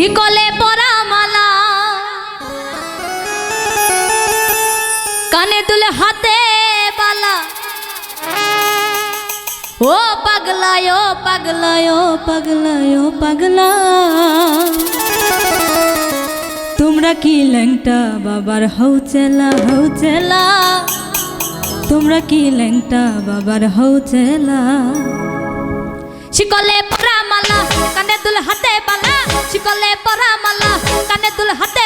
সখী কলে পরা মালা কানে তুলে হাতে বালা। ও পাগলা ও পাগলায়, ও পাগলা ও পাগলা তোমরা কি ল্যাংটা বাবার হৌচেলা হৌচেলা তোমরা কি ল্যাংটা বাবার হৌচেলা শিকলে পরা মালা কানে তুলে হাতে শিকলে পরামালা কানে দুল হাতে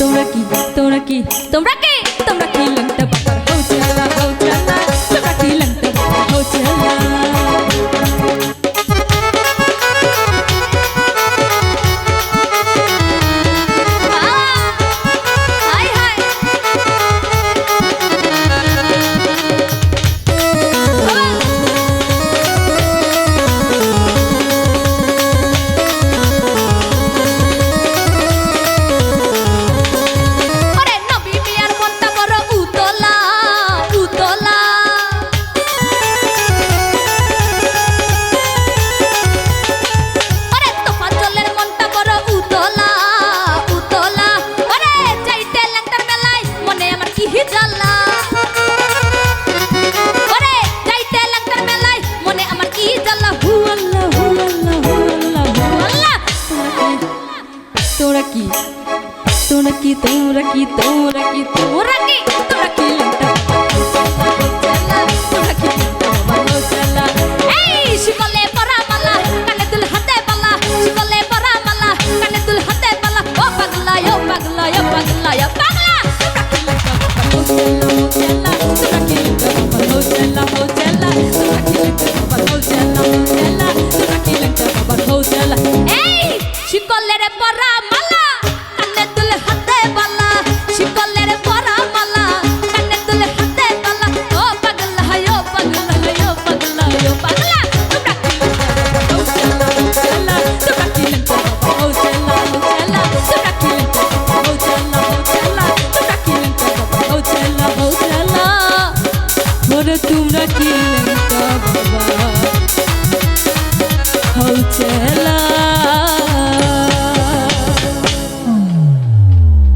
তোমরা কি? তোমরা কি? তোমরা কে? তোমরা কি? কি তোমরা কি তোমরা কি তোমরা কি তোমরা কি Hey, she called it a para mala. করে তোমরা কি বাবা হল চেলা